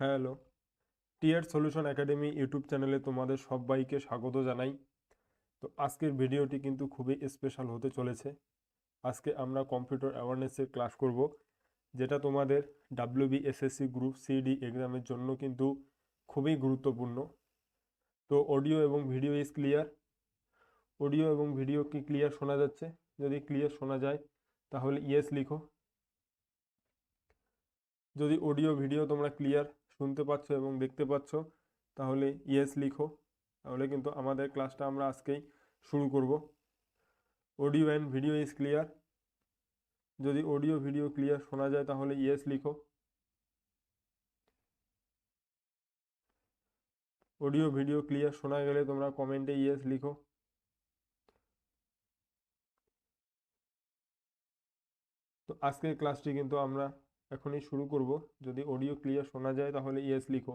Hello tier solution academy YouTube চ্যানেলে তোমাদের সবাইকে স্বাগত জানাই। তো আজকের ভিডিওটি কিন্তু খুবই স্পেশাল হতে চলেছে। আজকে আমরা কম্পিউটার অ্যাওয়ারনেসের ক্লাস করব, যেটা তোমাদের ডাব্লিউবি এসএসসি গ্রুপ সিডি এক্সামের জন্য কিন্তু খুবই গুরুত্বপূর্ণ। তো অডিও এবং ভিডিও ইজ ক্লিয়ার অডিও এবং ভিডিও কি ক্লিয়ার শোনা যাচ্ছে? যদি ক্লিয়ার শোনা যায়, তাহলে ইয়েস লিখো। যদি অডিও ভিডিও তোমরা ক্লিয়ার শুনতে পাচ্ছ এবং দেখতে পাচ্ছ, তাহলে ইয়েস লিখো। তাহলে কিন্তু আমাদের ক্লাসটা আমরা আজকেই শুরু করব। Audio and video is clear যদি অডিও ভিডিও ক্লিয়ার শোনা যায়, তাহলে ইয়েস লিখো। অডিও ভিডিও ক্লিয়ার শোনা গেলে তোমরা কমেন্টে ইয়েস লিখো। তো আজকের ক্লাসটি কিন্তু আমরা এখনই শুরু করব। যদি অডিও ক্লিয়ার শোনা যায় তাহলে ইয়েস লিখো।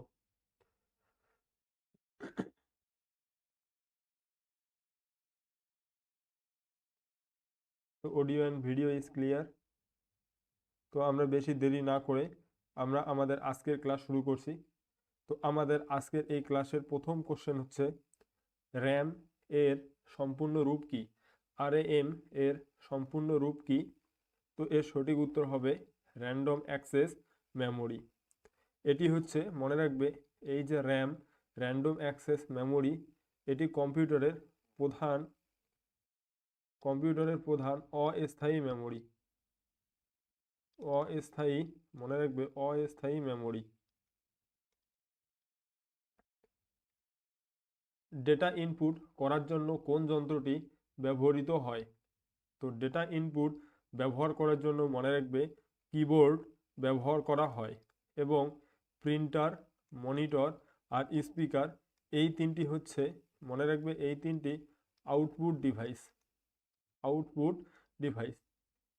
তো audio and video is clear তো আমরা বেশি দেরি না করে আমরা আমাদের আজকের ক্লাস শুরু করছি। তো আমাদের আজকের এই ক্লাসের প্রথম কোশ্চেন হচ্ছে র্যাম এর সম্পূর্ণ রূপ কি? আর এম এর সম্পূর্ণ রূপ কি? তো এর সঠিক উত্তর হবে র্যান্ডম অ্যাক্সেস মেমোরি এটি হচ্ছে, মনে রাখবে, এই যে র্যাম র্যান্ডম অ্যাক্সেস মেমোরি এটি কম্পিউটারের প্রধান কম্পিউটারের প্রধান অস্থায়ী মেমোরি অস্থায়ী, মনে রাখবে, অস্থায়ী মেমোরি ডেটা ইনপুট করার জন্য কোন যন্ত্রটি ব্যবহৃত হয়? তো ডেটা ইনপুট ব্যবহার করার জন্য মনে রাখবে কিবোর্ড ব্যবহার করা হয় এবং প্রিন্টার মনিটর আর স্পিকার এই তিনটি হচ্ছে, মনে রাখবে এই তিনটি আউটপুট ডিভাইস আউটপুট ডিভাইস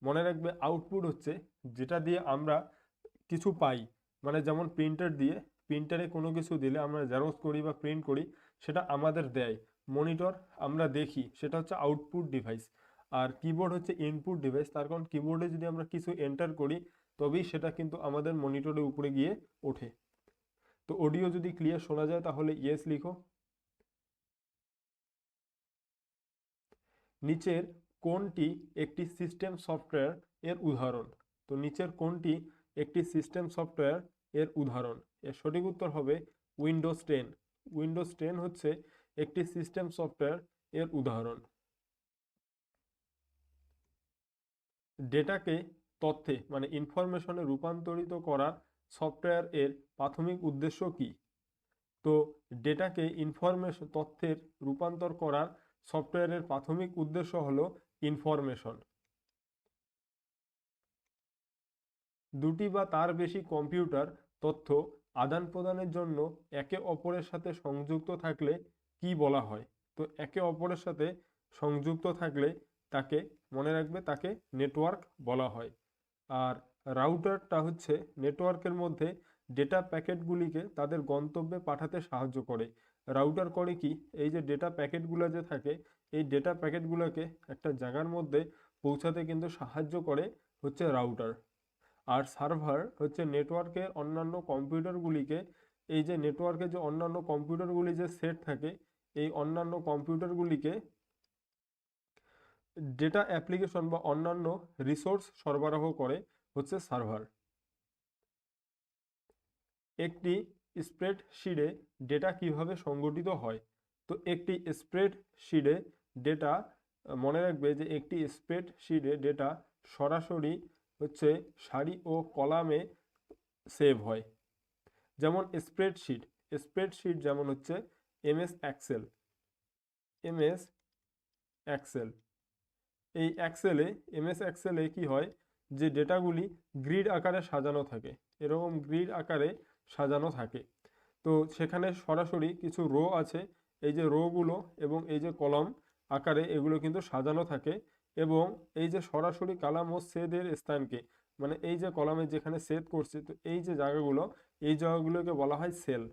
মনে রাখবে আউটপুট হচ্ছে যেটা দিয়ে আমরা কিছু পাই মানে যেমন প্রিন্টার দিয়ে প্রিন্টারে কোনো কিছু দিলে আমরা জেরক্স করি বা প্রিন্ট করি, সেটা আমাদের দেয়। মনিটর আমরা দেখি, সেটা হচ্ছে আউটপুট ডিভাইস আর কিবোর্ড হচ্ছে ইনপুট ডিভাইস তার কারণ কিবোর্ডে যদি আমরা কিছু এন্টার করি, তবেই সেটা কিন্তু আমাদের মনিটরের উপরে গিয়ে ওঠে। তো অডিও যদি ক্লিয়ার শোনা যায়, তাহলে ইয়েস লিখো। নিচের কোনটি একটি সিস্টেম সফটওয়্যার এর উদাহরণ? তো নিচের কোনটি একটি সিস্টেম সফটওয়্যার এর উদাহরণ? এর সঠিক উত্তর হবে উইন্ডোজ টেন উইন্ডোজ টেন হচ্ছে একটি সিস্টেম সফটওয়্যার এর উদাহরণ। ডেটাকে তথ্যে মানে ইনফরমেশনে রূপান্তরিত করা সফটওয়্যার এর প্রাথমিক উদ্দেশ্য কি? তো ডেটাকে ইনফরমেশন তথ্যের রূপান্তর করার সফটওয়্যারের প্রাথমিক উদ্দেশ্য হলো ইনফরমেশন দুটি বা তার বেশি কম্পিউটার তথ্য আদান প্রদানের জন্য একে অপরের সাথে সংযুক্ত থাকলে কি বলা হয়? তো একে অপরের সাথে সংযুক্ত থাকলে তাকে মনে রাখবে তাকে নেটওয়ার্ক বলা হয়। আর রাউটারটা হচ্ছে নেটওয়ার্কের মধ্যে ডেটা প্যাকেটগুলিকে তাদের গন্তব্যে পাঠাতে সাহায্য করে। রাউটার করে কি? এই যে ডেটা প্যাকেটগুলো যে থাকে, এই ডেটা প্যাকেটগুলোকে একটা জায়গার মধ্যে পৌঁছাতে কিন্তু সাহায্য করে হচ্ছে রাউটার আর সার্ভার হচ্ছে নেটওয়ার্কের অন্যান্য কম্পিউটারগুলিকে এই যে নেটওয়ার্কে যে অন্যান্য কম্পিউটারগুলি যে সেট থাকে, এই অন্যান্য কম্পিউটারগুলিকে ডেটা অ্যাপ্লিকেশন বা অন্যান্য রিসোর্স সরবরাহ করে হচ্ছে সার্ভার একটি স্প্রেডশিটে ডেটা কীভাবে সংগঠিত হয়? তো একটি স্প্রেডশিটে ডেটা মনে রাখবে যে একটি স্প্রেডশিটে ডেটা সরাসরি হচ্ছে সারি ও কলামে সেভ হয়। যেমন স্প্রেডশিট স্প্রেডশিট যেমন হচ্ছে এমএস এক্সেল এমএস এক্সেল এই অ্যাক্সেলে এমএস অ্যাক্সেলে কি হয়? যে ডেটাগুলি গ্রিড আকারে সাজানো থাকে। এরকম গ্রিড আকারে সাজানো থাকে। তো সেখানে সরাসরি কিছু রো আছে। এই যে রোগুলো এবং এই যে কলম আকারে এগুলো কিন্তু সাজানো থাকে এবং এই যে সরাসরি কালাম ও সেদের স্থানকে মানে এই যে কলামে যেখানে সেদ করছে, তো এই যে জায়গাগুলো, এই জায়গাগুলোকে বলা হয় সেল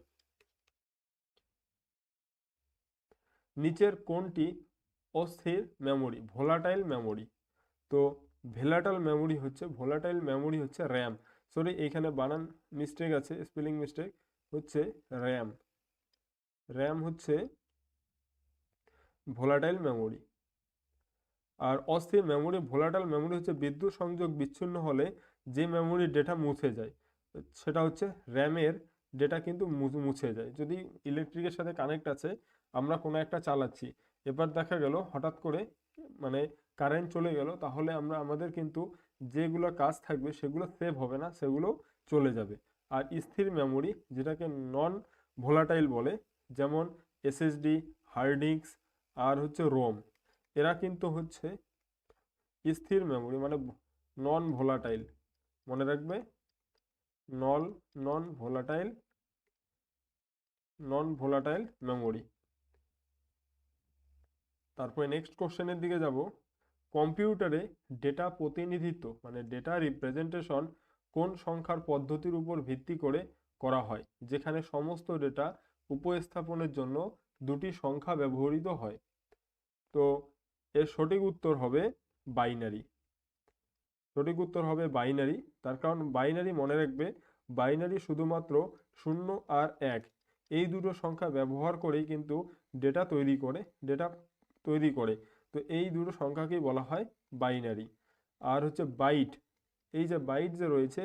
নিচের কোনটি অস্থির মেমোরি ভোলাটাইল মেমোরি তো ভোলাটাইল মেমোরি হচ্ছে ভোলাটাইল মেমোরি হচ্ছে র্যাম সরি এইখানে বানান মিস্টেক আছে স্পেলিং মিস্টেক হচ্ছে র্যাম র্যাম হচ্ছে ভোলাটাইল মেমোরি আর অস্থির মেমোরি ভোলাটাইল মেমোরি হচ্ছে বিদ্যুৎ সংযোগ বিচ্ছিন্ন হলে যে মেমোরির ডেটা মুছে যায়, সেটা হচ্ছে র্যামের ডেটা কিন্তু মুছে যায়। যদি ইলেকট্রিকের সাথে কানেক্ট আছে, আমরা কোনো একটা চালাচ্ছি। এবার দেখা গেল হঠাৎ করে মানে কারেন্ট চলে গেল, তাহলে আমরা, আমাদের কিন্তু যেগুলো কাজ থাকবে সেগুলো সেভ হবে না, সেগুলো চলে যাবে। আর স্থির মেমোরি যেটাকে নন ভোলাটাইল বলে, যেমন এসএসডি হার্ড ডিস্ক আর হচ্ছে রোম এরা কিন্তু হচ্ছে স্থির মেমোরি মানে নন ভোলাটাইল মনে রাখবে? নল non volatile non volatile memory তারপরে নেক্সট কোশ্চেনের দিকে যাব। কম্পিউটারে ডেটা প্রতিনিধিত্ব মানে ডেটা রিপ্রেজেন্টেশন কোন সংখ্যার পদ্ধতির উপর ভিত্তি করে করা হয়? যেখানে সমস্ত ডেটা উপস্থাপনের জন্য দুটি সংখ্যা ব্যবহৃত হয়। তো এর সঠিক উত্তর হবে বাইনারি সঠিক উত্তর হবে বাইনারি তার কারণ বাইনারি মনে রাখবে বাইনারি শুধুমাত্র শূন্য আর এক। এই দুটো সংখ্যা ব্যবহার করেই কিন্তু ডেটা তৈরি করে। ডেটা তৈরি করে। তো এই দুটো সংখ্যাকেই বলা হয় বাইনারি আর হচ্ছে বাইট এই যে বাইট যে রয়েছে,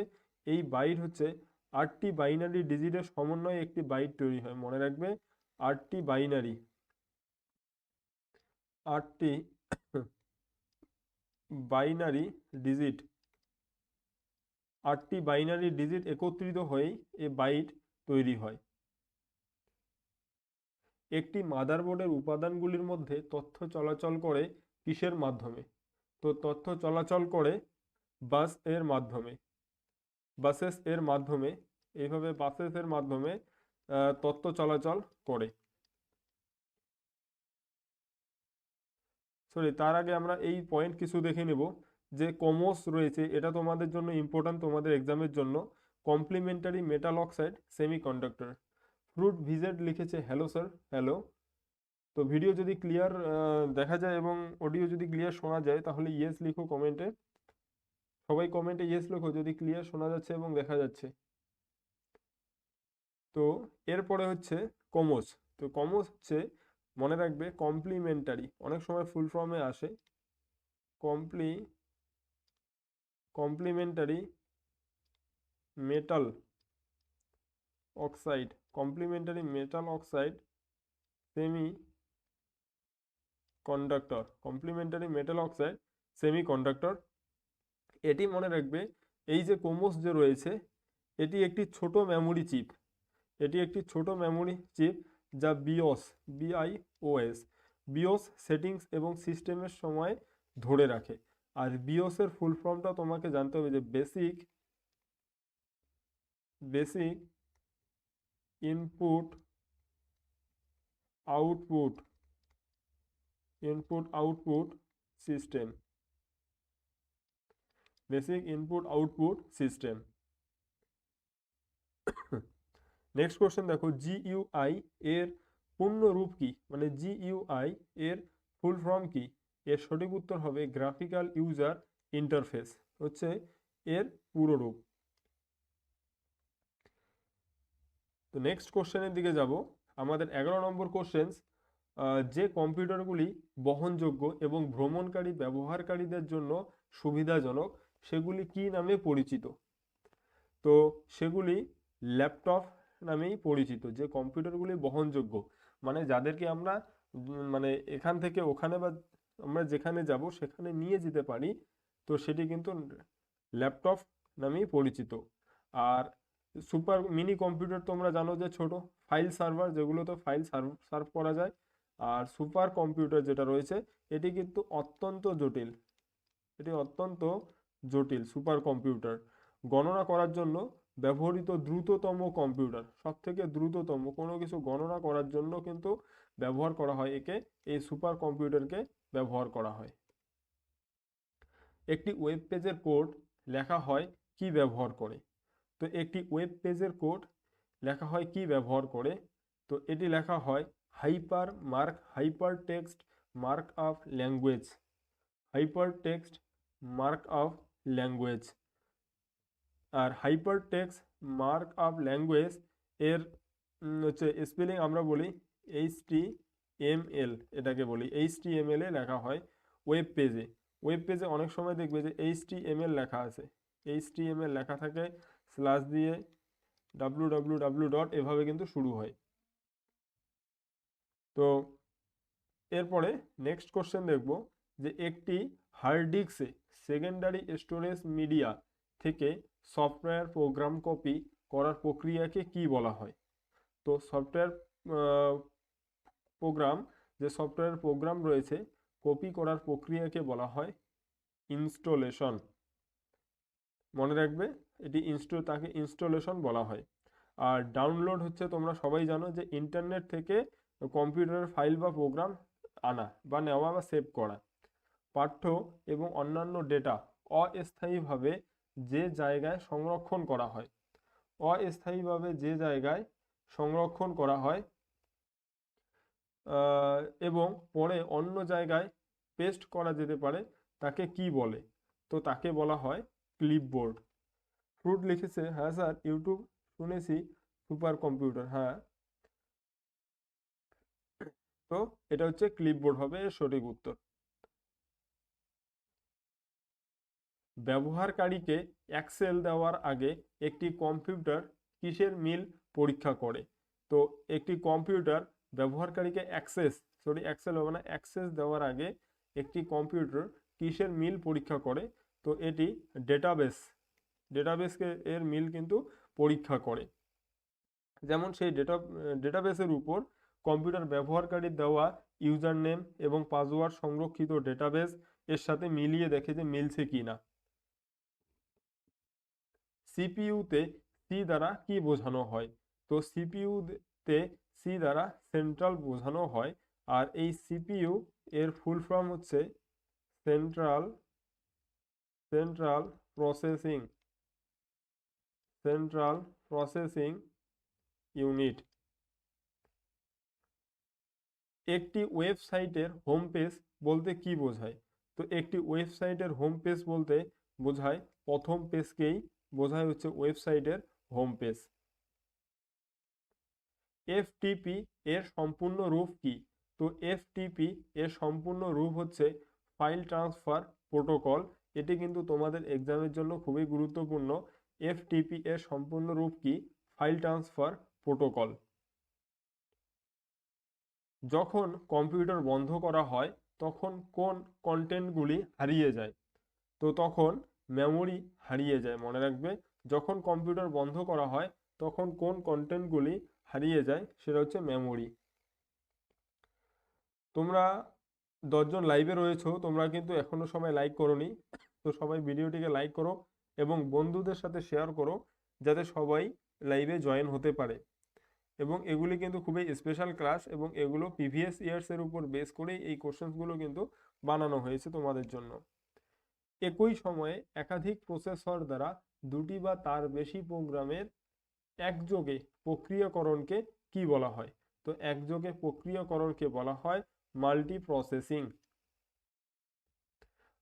এই বাইট হচ্ছে আটটি বাইনারি ডিজিটের সমন্বয়ে একটি বাইট তৈরি হয়। মনে রাখবে, আটটি বাইনারি আটটি বাইনারি ডিজিট আটটি বাইনারি ডিজিট একত্রিত হয়েই এ বাইট তৈরি হয়। একটি মাদারবোর্ডের উপাদানগুলির মধ্যে তথ্য চলাচল করে কিসের মাধ্যমে? তো তথ্য চলাচল করে বাসের মাধ্যমে। বাসেস এর মাধ্যমে এইভাবে বাসেস এর মাধ্যমে তথ্য চলাচল করে। সরি তার আগে আমরা এই পয়েন্ট কিছু দেখে নেব। যে কমোস রয়েছে, এটা তোমাদের জন্য ইম্পর্ট্যান্ট তোমাদের এক্সামের জন্য। Complementary metal oxide semiconductor fruit ভিজেট লিখেছে হ্যালো স্যার হ্যালো তো ভিডিও যদি ক্লিয়ার দেখা যায় এবং অডিও যদি ক্লিয়ার শোনা যায়, তাহলে ইয়েস লিখো কমেন্টে সবাই কমেন্টে ইয়েস লিখো, যদি ক্লিয়ার শোনা যাচ্ছে এবং দেখা যাচ্ছে। তো এরপরে হচ্ছে কমোস তো কমোস হচ্ছে, মনে রাখবে কমপ্লিমেন্টারি অনেক সময় ফুল ফর্মে আসে। Compli complementary metal oxide complementary metal oxide semiconductor complementary metal oxide semiconductor এটি মনে রাখবে, এই যে কোমোস যে রয়েছে, এটি একটি ছোট মেমোরি চিপ এটি একটি ছোট মেমোরি চিপ যা বিওস বিআইওএস বিওস সেটিংস এবং সিস্টেমের সময় ধরে রাখে। আর বিওসের ফুল ফর্মটা তোমাকে জানতে হবে যে basic basic input output input output system basic input output system next question দেখো জিইউআই এর পূর্ণ রূপ কি? মানে জিইউআই এর ফুল ফর্ম কি? এর সঠিক উত্তর হবে গ্রাফিক্যাল ইউজার ইন্টারফেস হচ্ছে এর পুরো রূপ। তো নেক্সট কোশ্চেনের দিকে যাব। আমাদের এগারো নম্বর কোশ্চেন যে কম্পিউটারগুলি বহনযোগ্য এবং ভ্রমণকারী ব্যবহারকারীদের জন্য সুবিধাজনক, সেগুলি কি নামে পরিচিত? তো সেগুলি ল্যাপটপ নামেই পরিচিত, যে কম্পিউটারগুলি বহনযোগ্য। মানে যাদেরকে আমরা মানে এখান থেকে ওখানে বা আমরা যেখানে যাব সেখানে নিয়ে যেতে পারি, তো সেটি কিন্তু ল্যাপটপ নামেই পরিচিত। আর সুপার মিনি কম্পিউটার তোমরা জানো যে ছোট, ফাইল সার্ভার, যেগুলোতে ফাইল সার্ভ সার্ভ করা যায়। আর সুপার কম্পিউটার যেটা রয়েছে, এটি কিন্তু অত্যন্ত জটিল। এটি অত্যন্ত জটিল সুপার কম্পিউটার। গণনা করার জন্য ব্যবহৃত দ্রুততম কম্পিউটার সব থেকে দ্রুততম কোনো কিছু গণনা করার জন্য কিন্তু ব্যবহার করা হয়, একে এই সুপার কম্পিউটারকে ব্যবহার করা হয়। একটি ওয়েব পেজের কোড লেখা হয়, কি ব্যবহার করে? তো একটি ওয়েব পেজের কোড লেখা হয় কি ব্যবহার করে? তো এটি লেখা হয় hyper mark hypertext markup language hypertext markup language আর hypertext markup language এর হচ্ছে স্পেলিং আমরা বলি এইচ টি এম এল এটাকে বলি এইচ টি এম এল এ লেখা হয় ওয়েব পেজে ওয়েব পেজে অনেক সময় দেখবে যে এইচ টি এম এল লেখা আছে। এইচ টি এম এল লেখা থাকে স্ল্যাশ দিয়ে ডাব্লু ডাব্লু ডাব্লু ডট এভাবে কিন্তু শুরু হয়। তো এরপরে নেক্সট কোশ্চেন দেখব যে একটি হার্ড ডিস্কে সেকেন্ডারি স্টোরেজ মিডিয়া থেকে সফটওয়্যার প্রোগ্রাম কপি করার প্রক্রিয়াকে কি বলা হয়? তো সফটওয়্যার প্রোগ্রাম যে সফটওয়্যার প্রোগ্রাম রয়েছে কপি করার প্রক্রিয়াকে বলা হয় ইনস্টলেশন মনে রাখবে? এটি ইনস্টল তাকে ইনস্টলেশন বলা হয়। আর ডাউনলোড হচ্ছে তোমরা সবাই জানো যে ইন্টারনেট থেকে কম্পিউটারের ফাইল বা প্রোগ্রাম আনা বা নেওয়া বা সেভ করা। পাঠ্য এবং অন্যান্য ডেটা অস্থায়ীভাবে যে জায়গায় সংরক্ষণ করা হয়। অস্থায়ীভাবে যে জায়গায় সংরক্ষণ করা হয় এবং পরে অন্য জায়গায় পেস্ট করা যেতে পারে, তাকে কি বলে? তো তাকে বলা হয় ক্লিপবোর্ড ফ্রুট লিখেছে হ্যাঁ স্যার ইউটিউব শুনেছি সুপার কম্পিউটার হ্যাঁ। তো এটা হচ্ছে ক্লিপবোর্ড হবে এর সঠিক উত্তর। ব্যবহারকারীকে এক্সেল দেওয়ার আগে একটি কম্পিউটার কিসের মিল পরীক্ষা করে? তো একটি কম্পিউটার ব্যবহারকারীকে অ্যাক্সেস সরি অ্যাক্সেল হবে না অ্যাক্সেস দেওয়ার আগে একটি কম্পিউটার কিসের মিল পরীক্ষা করে? তো এটি ডেটাবেস ডেটাবেসকে এর মিল কিন্তু পরীক্ষা করে। যেমন সেই ডেটা ডেটাবেসের উপর কম্পিউটার ব্যবহারকারীর দেওয়া ইউজার নেম এবং পাসওয়ার্ড সংরক্ষিত ডেটাবেস এর সাথে মিলিয়ে দেখে যে মিলছে কি না সিপিইউতে সি দ্বারা কি বোঝানো হয়? তো সিপিইউতে সি দ্বারা সেন্ট্রাল বোঝানো হয় আর এই সিপিইউ এর ফুল ফর্ম হচ্ছে central central processing central processing unit একটি ওয়েবসাইটের হোম পেজ বলতে কি বোঝায়? তো একটি ওয়েবসাইটের হোম পেজ বলতে বোঝায়, প্রথম পেজকেই বোঝায় হচ্ছে ওয়েবসাইটের হোম পেজ এফটিপি এর সম্পূর্ণ রূপ কি? তো এফটিপি এর সম্পূর্ণ রূপ হচ্ছে ফাইল ট্রান্সফার প্রোটোকল এটি কিন্তু তোমাদের এক্সামের জন্য খুবই গুরুত্বপূর্ণ। এফটিপি এর সম্পূর্ণ রূপ কি? File transfer protocol. যখন কম্পিউটার বন্ধ করা হয়, তখন কোন কন্টেন্টগুলি হারিয়ে যায়? তো তখন মেমোরি হারিয়ে যায়, মনে রাখবে। যখন কম্পিউটার বন্ধ করা হয়, তখন কোন কন্টেন্টগুলি হারিয়ে যায়, সেটা হচ্ছে মেমোরি। তোমরা দশজন লাইভে রয়েছো, তোমরা কিন্তু এখনও সময় লাইক করোনি। তো সবাই ভিডিওটিকে লাইক করো এবং বন্ধুদের সাথে শেয়ার করো যাতে সবাই লাইভে জয়েন হতে পারে। এবং এগুলি কিন্তু খুবই স্পেশাল ক্লাস এবং এগুলো প্রিভিয়াস ইয়ার্সের উপর বেস করেই এই কোশ্চেন্সগুলো কিন্তু বানানো হয়েছে তোমাদের জন্য। একই সময়ে একাধিক প্রসেসর দ্বারা দুটি বা তার বেশি প্রোগ্রামের একযোগে প্রক্রিয়াকরণকে কি বলা হয়? তো একযোগে প্রক্রিয়াকরণকে বলা হয় মাল্টি প্রসেসিং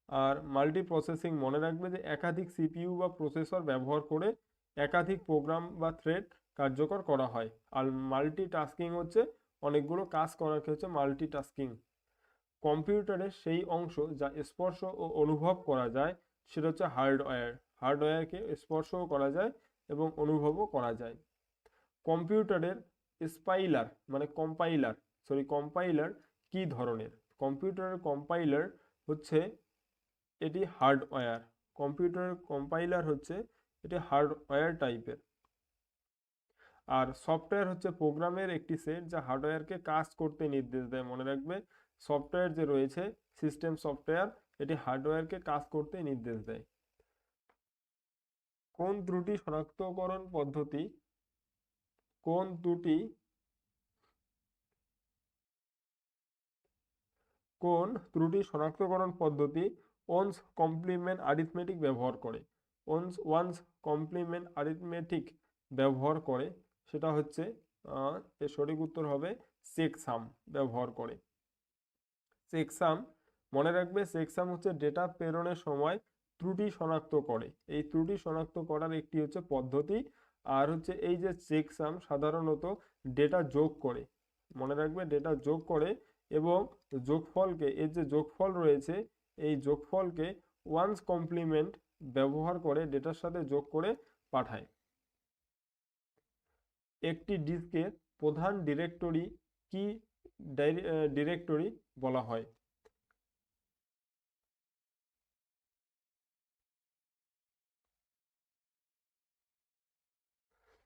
আর মাল্টি প্রসেসিং মনে রাখবে যে একাধিক সিপিইউ বা প্রসেসর ব্যবহার করে একাধিক প্রোগ্রাম বা থ্রেড কার্যকর করা হয়। আর মাল্টি টাস্কিং হচ্ছে অনেকগুলো কাজ করাকে হচ্ছে মাল্টি টাস্কিং কম্পিউটারের সেই অংশ যা স্পর্শ ও অনুভব করা যায়, সেটা হচ্ছে হার্ডওয়্যার হার্ডওয়্যারকে স্পর্শও করা যায় এবং অনুভবও করা যায়। কম্পিউটারের স্পাইলার মানে কম্পাইলার সরি কম্পাইলার কি ধরনের? কম্পিউটারের কম্পাইলার হচ্ছে এটি হার্ডওয়্যার। কম্পিউটারের কম্পাইলার হচ্ছে এটি হার্ডওয়্যার টাইপের। আর সফটওয়্যার হচ্ছে প্রোগ্রামের একটি সেট যা হার্ডওয়্যারকে কাজ করতে নির্দেশ দেয়। মনে রাখবে, সফটওয়্যার যে রয়েছে, সিস্টেম সফটওয়্যার, এটি হার্ডওয়্যারকে কাজ করতে নির্দেশ দেয়। কোন ত্রুটি শনাক্তকরণ পদ্ধতি? কোন ত্রুটি? কোন ত্রুটি শনাক্তকরণ পদ্ধতি? ওনস কমপ্লিমেন্ট আরিথমেটিক ব্যবহার করে। ওনস ওয়ান্স কমপ্লিমেন্ট আরিথমেটিক ব্যবহার করে, সেটা হচ্ছে এর সঠিক উত্তর হবে চেকসাম ব্যবহার করে। চেকসাম মনে রাখবে চেকসাম হচ্ছে ডেটা প্রেরণের সময় ত্রুটি শনাক্ত করে। এই ত্রুটি শনাক্ত করার একটি হচ্ছে পদ্ধতি, আর হচ্ছে এই যে চেকসাম সাধারণত ডেটা যোগ করে, মনে রাখবে ডেটা যোগ করে এবং যোগফলকে, এর যে যোগফল রয়েছে এই যোগফলকে ওয়ান্স কমপ্লিমেন্ট ব্যবহার করে ডেটার সাথে যোগ করে পাঠায়। একটি ডিস্কের প্রধান ডিরেক্টরি কি ডিরেক্টরি বলা হয়?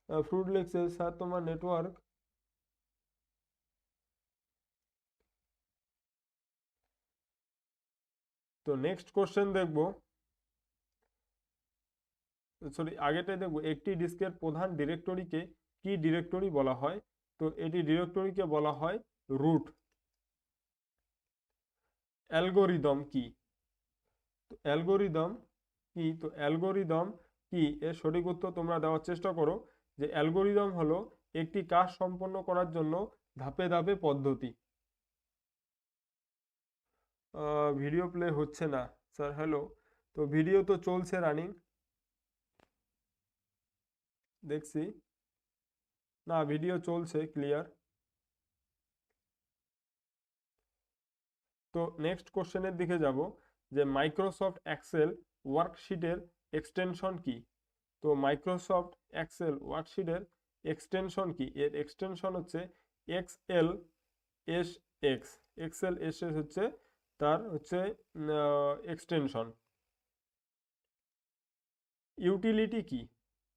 ফ্রুট লিখছে স্যার তোমার নেটওয়ার্ক তো নেক্সট কোশ্চেন দেখব। সরি আগেটাই দেখব। একটি ডিস্কের প্রধান ডিরেক্টরিকে কি ডিরেক্টরি বলা হয়? তো এটি ডিরেক্টরিকে বলা হয় রুট অ্যালগোরিদম কি? তো অ্যালগোরিদম কি? তো অ্যালগোরিদম কি? এর সঠিক উত্তর তোমরা দেওয়ার চেষ্টা করো যে অ্যালগোরিদম হলো একটি কাজ সম্পন্ন করার জন্য ধাপে ধাপে পদ্ধতি। ভিডিও প্লে হচ্ছে না। স্যার হ্যালো তো ভিডিও তো চলছে রানিং দেখছি। না ভিডিও চলছে ক্লিয়ার তো নেক্সট কোশ্চেনের দিকে যাব, যে মাইক্রোসফট এক্সেল ওয়ার্কশিটের এক্সটেনশন কি? তো মাইক্রোসফট এক্সেল ওয়ার্কশিটের এক্সটেনশন কি? এর এক্সটেনশন হচ্ছে XL S X Excel S S হচ্ছে তার হচ্ছে এক্সটেনশন ইউটিলিটি কি?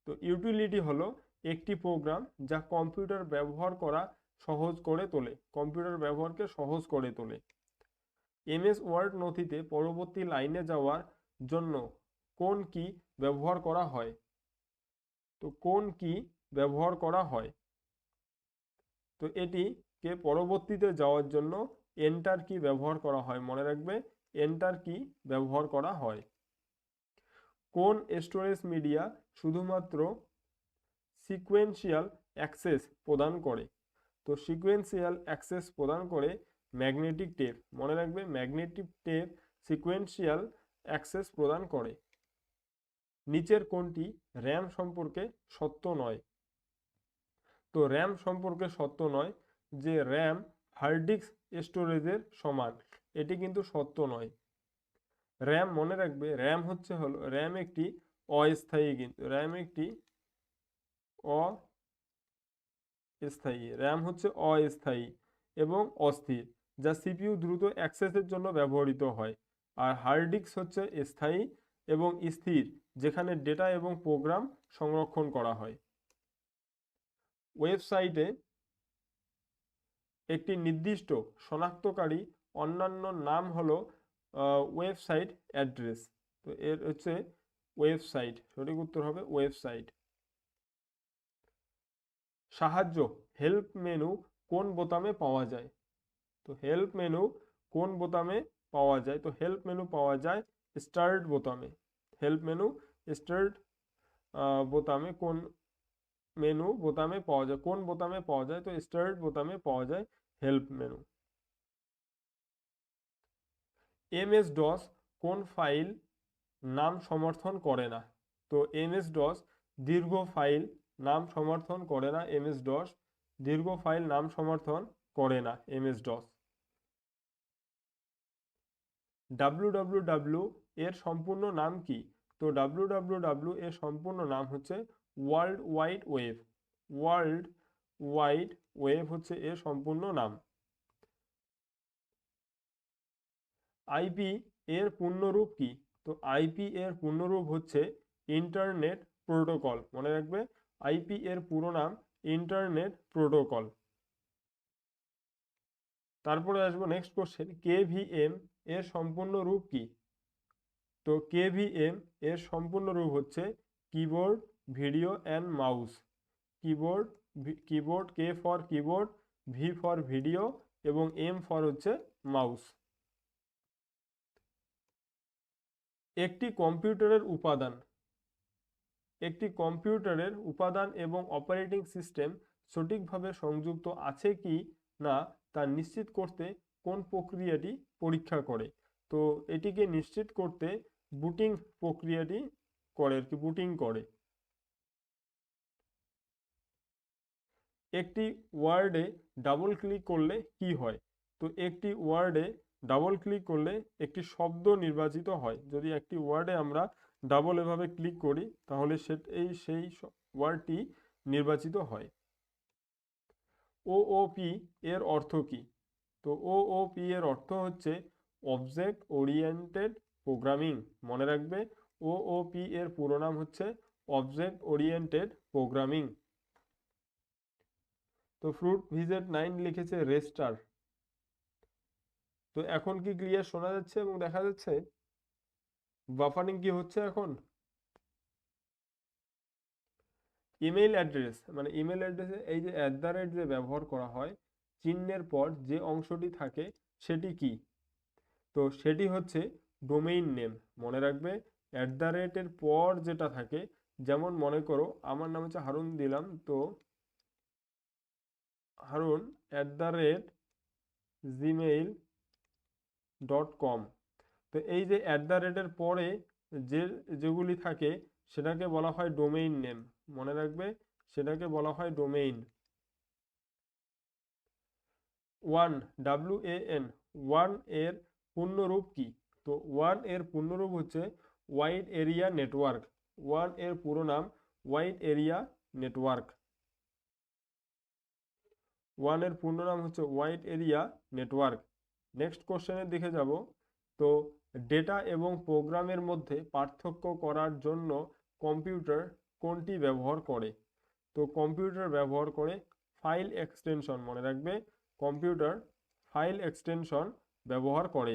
তো ইউটিলিটি হলো একটি প্রোগ্রাম যা কম্পিউটার ব্যবহার করা সহজ করে তোলে কম্পিউটার ব্যবহারকে সহজ করে তোলে। এমএস ওয়ার্ড নথিতে পরবর্তী লাইনে যাওয়ার জন্য কোন কি ব্যবহার করা হয়? তো কোন কি ব্যবহার করা হয়? তো এটিকে পরবর্তীতে যাওয়ার জন্য এন্টার কি ব্যবহার করা হয়, মনে রাখবে এন্টার কি ব্যবহার করা হয়। কোন স্টোরেজ মিডিয়া শুধুমাত্র সিকোয়েন্সিয়াল অ্যাক্সেস প্রদান করে? তো সিকোয়েন্সিয়াল অ্যাক্সেস প্রদান করে ম্যাগনেটিক টেপ মনে রাখবে ম্যাগনেটিক টেপ সিকোয়েন্সিয়াল অ্যাক্সেস প্রদান করে। নিচের কোনটি র্যাম সম্পর্কে সত্য নয়? তো র্যাম সম্পর্কে সত্য নয় যে র্যাম হার্ড ডিস্ক স্টোরেজের সমান। এটি কিন্তু সত্য নয়। র্যাম মনে রাখবে, র্যাম হচ্ছে হলো, র্যাম একটি অস্থায়ী কিন্তু, র্যাম একটি অস্থায়ী, র্যাম হচ্ছে অস্থায়ী এবং অস্থির, যা সিপিইউ দ্রুত অ্যাক্সেসের জন্য ব্যবহৃত হয়। আর হার্ড ডিস্ক হচ্ছে স্থায়ী এবং স্থির, যেখানে ডেটা এবং প্রোগ্রাম সংরক্ষণ করা হয়। ওয়েবসাইটে একটি নির্দিষ্ট শনাক্তকারী অন্যান্য নাম হলো ওয়েবসাইট অ্যাড্রেস। তো এর হচ্ছে ওয়েবসাইট, সঠিক উত্তর হবে ওয়েবসাইট। সাহায্য, হেল্প মেনু কোন বোতামে পাওয়া যায়? তো হেল্প মেনু কোন বোতামে পাওয়া যায়? তো হেল্প মেনু পাওয়া যায় স্টার্ট বোতামে। হেল্প মেনু স্টার্ট বোতামে কোন মেনু বোতামে পাওয়া যায়? কোন বোতামে পাওয়া যায়? তো স্টার্ট বোতামে পাওয়া যায় হেল্প মেনু এমএস ডস কোন ফাইল নাম সমর্থন করে না? তো এমএস ডস দীর্ঘ ফাইল নাম সমর্থন করে না এমএস ডস দীর্ঘ ফাইল নাম সমর্থন করে না এমএস ডস ডাব্লু এর সম্পূর্ণ নাম কি? তো ডাব্লু এর সম্পূর্ণ নাম হচ্ছে world wide web world wide web হচ্ছে এর সম্পূর্ণ নাম। আইপি এর পূর্ণরূপ কি? তো আইপি এর পূর্ণরূপ হচ্ছে ইন্টারনেট প্রোটোকল। মনে রাখবে আইপি এর পুরো নাম ইন্টারনেট প্রোটোকল। তারপরে আসব নেক্সট কোশ্চেন কেভিএম এর সম্পূর্ণ রূপ কি? তো কেভিএম এর সম্পূর্ণ রূপ হচ্ছে keyboard, video and mouse keyboard keyboard K for keyboard V for video এবং এম ফর হচ্ছে মাউস একটি কম্পিউটারের উপাদান, একটি কম্পিউটারের উপাদান এবং অপারেটিং সিস্টেম সঠিকভাবে সংযুক্ত আছে কি না তা নিশ্চিত করতে কোন প্রক্রিয়াটি পরীক্ষা করে? তো এটিকে নিশ্চিত করতে বুটিং প্রক্রিয়াটি করে আর কি বুটিং করে। একটি ওয়ার্ডে ডাবল ক্লিক করলে কি হয়? তো একটি ওয়ার্ডে ডাবল ক্লিক করলে একটি শব্দ নির্বাচিত হয়। যদি একটি ওয়ার্ডে আমরা ডাবল এভাবে ক্লিক করি, তাহলে সে এই সেই ওয়ার্ডটি নির্বাচিত হয়। ওওপি এর অর্থ কি? তো ওওপি এর অর্থ হচ্ছে অবজেক্ট ওরিয়েন্টেড প্রোগ্রামিং মনে রাখবে ওওপি এর পুরো নাম হচ্ছে অবজেক্ট ওরিয়েন্টেড প্রোগ্রামিং তো ফ্রুট ভিজেট নাইন লিখেছে রেস্টার তো এখন কি ক্লিয়ার শোনা যাচ্ছে এবং দেখা যাচ্ছে? বাফারিং কি হচ্ছে এখন? ইমেল অ্যাড্রেস মানে ইমেল অ্যাড্রেসে এই যে অ্যাট দ্য রেট যে ব্যবহার করা হয়, চিহ্নের পর যে অংশটি থাকে সেটি কি? তো সেটি হচ্ছে ডোমেইন নেম মনে রাখবে অ্যাট দ্য রেটের পর যেটা থাকে, যেমন মনে করো, আমার নাম হচ্ছে হারুন দিলাম, তো Harun at the rate Gmail dot com তো এই যে অ্যাট দ্য রেটের পরে যে, যেগুলি থাকে, সেটাকে বলা হয় ডোমেইন নেম মনে রাখবে, সেটাকে বলা হয় ডোমেইন ওয়ান ডাব্লিউ এ এন ওয়ানের পূর্ণরূপ কি? তো ওয়ানের পূর্ণরূপ হচ্ছে ওয়াইড এরিয়া নেটওয়ার্ক ওয়ানের পুরো নাম ওয়াইড এরিয়া নেটওয়ার্ক ওয়ানের পূর্ণ নাম হচ্ছে ওয়াইড এরিয়া নেটওয়ার্ক। নেক্সট কোশ্চেনের দিকে যাব। তো ডেটা এবং প্রোগ্রামের মধ্যে পার্থক্য করার জন্য কম্পিউটার কোনটি ব্যবহার করে? তো কম্পিউটার ব্যবহার করে ফাইল এক্সটেনশন মনে রাখবে। কম্পিউটার ফাইল এক্সটেনশন ব্যবহার করে।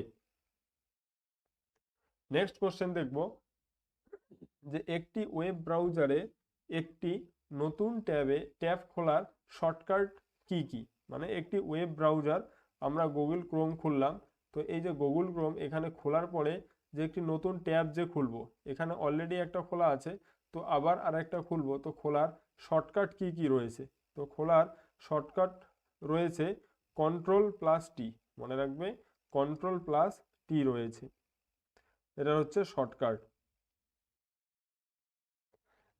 নেক্সট কোশ্চেন দেখব। যে একটি ওয়েব ব্রাউজারে একটি নতুন ট্যাবে, ট্যাব খোলার শর্টকাট কি কি? মানে একটি ওয়েব ব্রাউজার আমরা গুগল ক্রোম খুললাম। তো এই যে গুগল ক্রোম এখানে খোলার পরে যে একটি নতুন ট্যাব যে খুলবো, এখানে অলরেডি একটা খোলা আছে, তো আবার আর একটা খুলবো। তো খোলার শর্টকাট কি কি রয়েছে? তো খোলার শর্টকাট রয়েছে কন্ট্রোল প্লাস টি মনে রাখবে? কন্ট্রোল প্লাস টি রয়েছে। এটা হচ্ছে শর্টকাট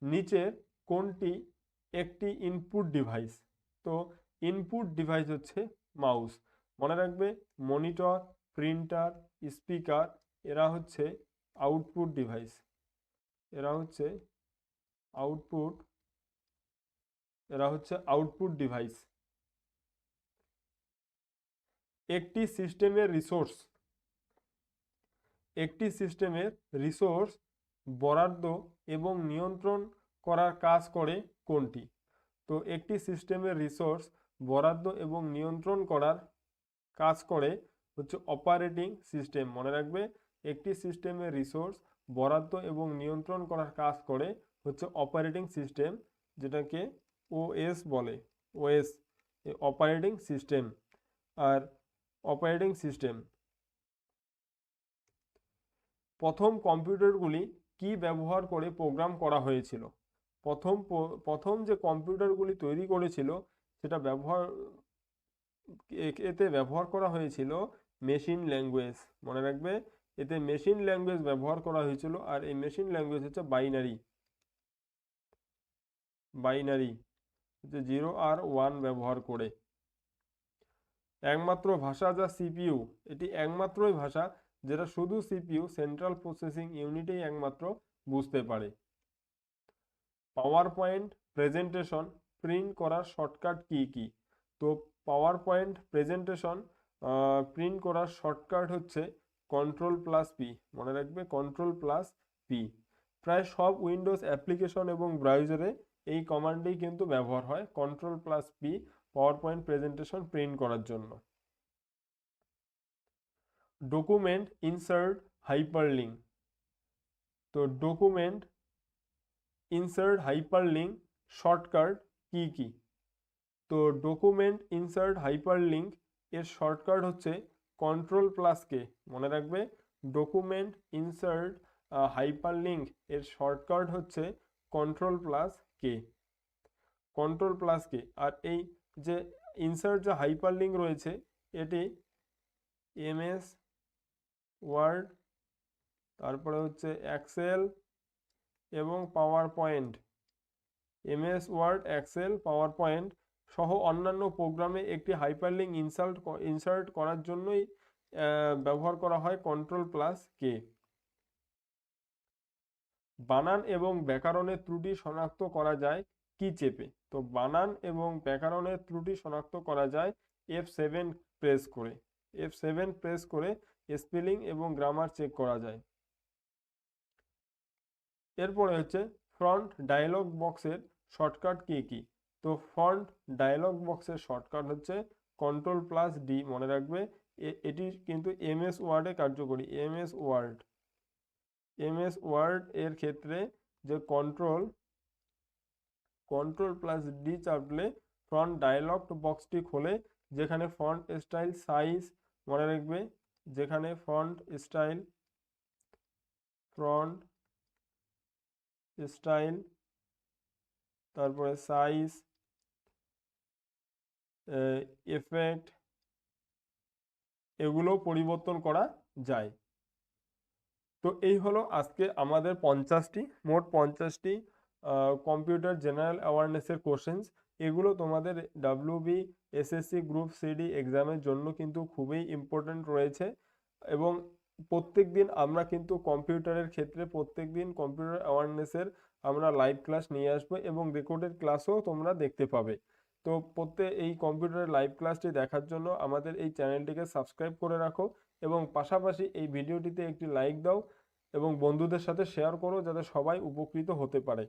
নিচে কোনটি? একটি ইনপুট ডিভাইস তো ইনপুট ডিভাইস হচ্ছে মাউস মনে রাখবে মনিটর প্রিন্টার স্পিকার এরা হচ্ছে আউটপুট ডিভাইস এরা হচ্ছে আউটপুট এরা হচ্ছে আউটপুট ডিভাইস একটি সিস্টেমের রিসোর্স একটি সিস্টেমের রিসোর্স বরাদ্দ এবং নিয়ন্ত্রণ করার কাজ করে কোনটি? তো একটি সিস্টেমের রিসোর্স বরাদ্দ এবং নিয়ন্ত্রণ করার কাজ করে হচ্ছে অপারেটিং সিস্টেম মনে রাখবে, একটি সিস্টেমের রিসোর্স বরাদ্দ এবং নিয়ন্ত্রণ করার কাজ করে হচ্ছে অপারেটিং সিস্টেম যেটাকে ওএস বলে। ওএস অপারেটিং সিস্টেম আর অপারেটিং সিস্টেম প্রথম কম্পিউটারগুলি কি ব্যবহার করে প্রোগ্রাম করা হয়েছিল? প্রথম প্রথম যে কম্পিউটারগুলি তৈরি করেছিল সেটা ব্যবহার এতে ব্যবহার করা হয়েছিল মেশিন ল্যাঙ্গুয়েজ মনে রাখবে? এতে মেশিন ল্যাঙ্গুয়েজ ব্যবহার করা হয়েছিল আর এই মেশিন ল্যাঙ্গুয়েজ হচ্ছে বাইনারি বাইনারি হচ্ছে জিরো আর ওয়ান ব্যবহার করে। একমাত্র ভাষা যা সিপিইউ এটি একমাত্রই ভাষা যেটা শুধু সিপিইউ সেন্ট্রাল প্রসেসিং ইউনিটেই একমাত্র বুঝতে পারে। পাওয়ার পয়েন্ট প্রেজেন্টেশন প্রিন্ট করার শর্টকাট কি কি? তো পাওয়ার পয়েন্ট প্রেজেন্টেশন প্রিন্ট করার শর্টকাট হচ্ছে কন্ট্রোল প্লাস পি মনে রাখবে কন্ট্রোল প্লাস পি প্রায় সব উইন্ডোজ অ্যাপ্লিকেশন এবং ব্রাউজারে এই কমান্ডেই কিন্তু ব্যবহার হয় control plus P PowerPoint presentation print করার জন্য। ডকুমেন্ট ইনসার্ট হাইপারলিঙ্ক তো ডকুমেন্ট ইনসার্ট হাইপারলিঙ্ক শর্টকাট কি কি? তো ডকুমেন্ট ইনসার্ট হাইপারলিঙ্ক এর শর্টকাট হচ্ছে কন্ট্রোল প্লাস কে মনে রাখবে ডকুমেন্ট ইনসার্ট হাইপারলিঙ্ক এর শর্টকাট হচ্ছে control plus K control plus K আর এই যে ইনসার্ট যে হাইপারলিঙ্ক রয়েছে, এটি এমএস ওয়ার্ড তারপরে হচ্ছে এক্সেল এবং PowerPoint MS Word, Excel PowerPoint সহ অন্যান্য প্রোগ্রামে একটি হাইপারলিঙ্ক ইনসাল্ট ইনসার্ট করার জন্যই ব্যবহার করা হয় কন্ট্রোল প্লাস কে। বানান এবং ব্যাকরণের ত্রুটি শনাক্ত করা যায় কি চেপে? তো বানান এবং ব্যাকরণের ত্রুটি শনাক্ত করা যায় এফ সেভেন প্রেস করে। এফ সেভেন প্রেস করে স্পেলিং এবং গ্রামার চেক করা যায়। এরপরে হচ্ছে ফ্রন্ট ডায়লগ বক্সের শর্টকাট কি কি? তো ফ্রন্ট ডায়লগ বক্সের শর্টকাট হচ্ছে কন্ট্রোল প্লাস ডি মনে রাখবে। এটি কিন্তু এমএস ওয়ার্ডে কার্যকরী। এমএস ওয়ার্ড এমএস ওয়ার্ড এর ক্ষেত্রে যে কন্ট্রোল কন্ট্রোল প্লাস ডি চাপলে ফ্রন্ট ডায়লগ বক্সটি খোলে, যেখানে ফন্ট স্টাইল সাইজ মনে রাখবে, যেখানে ফন্ট স্টাইল ফ্রন্ট স্টাইল তারপরে সাইজ এফেক্ট এগুলো পরিবর্তন করা যায়। তো এই হলো আজকে আমাদের পঞ্চাশটি, মোট পঞ্চাশটি কম্পিউটার জেনারেল অ্যাওয়ারনেসের কোশ্চেন্স এগুলো তোমাদের ডাব্লিউবি এসএসসি গ্রুপ সিডি এক্সামের জন্য কিন্তু খুবই ইম্পর্ট্যান্ট রয়েছে এবং প্রত্যেক দিন আমরা কিন্তু কম্পিউটারের ক্ষেত্রে প্রত্যেক দিন কম্পিউটার অ্যাওয়ারনেসের আমরা লাইভ ক্লাস নিয়ে আসব এবং রেকর্ডেড ক্লাসও তোমরা দেখতে পাবে। তো প্রত্যেক এই কম্পিউটারের লাইভ ক্লাসটি দেখার জন্য আমাদের এই চ্যানেলটিকে সাবস্ক্রাইব করে রাখো এবং পাশাপাশি এই ভিডিওটিতে একটি লাইক দাও এবং বন্ধুদের সাথে শেয়ার করো যাতে সবাই উপকৃত হতে পারে।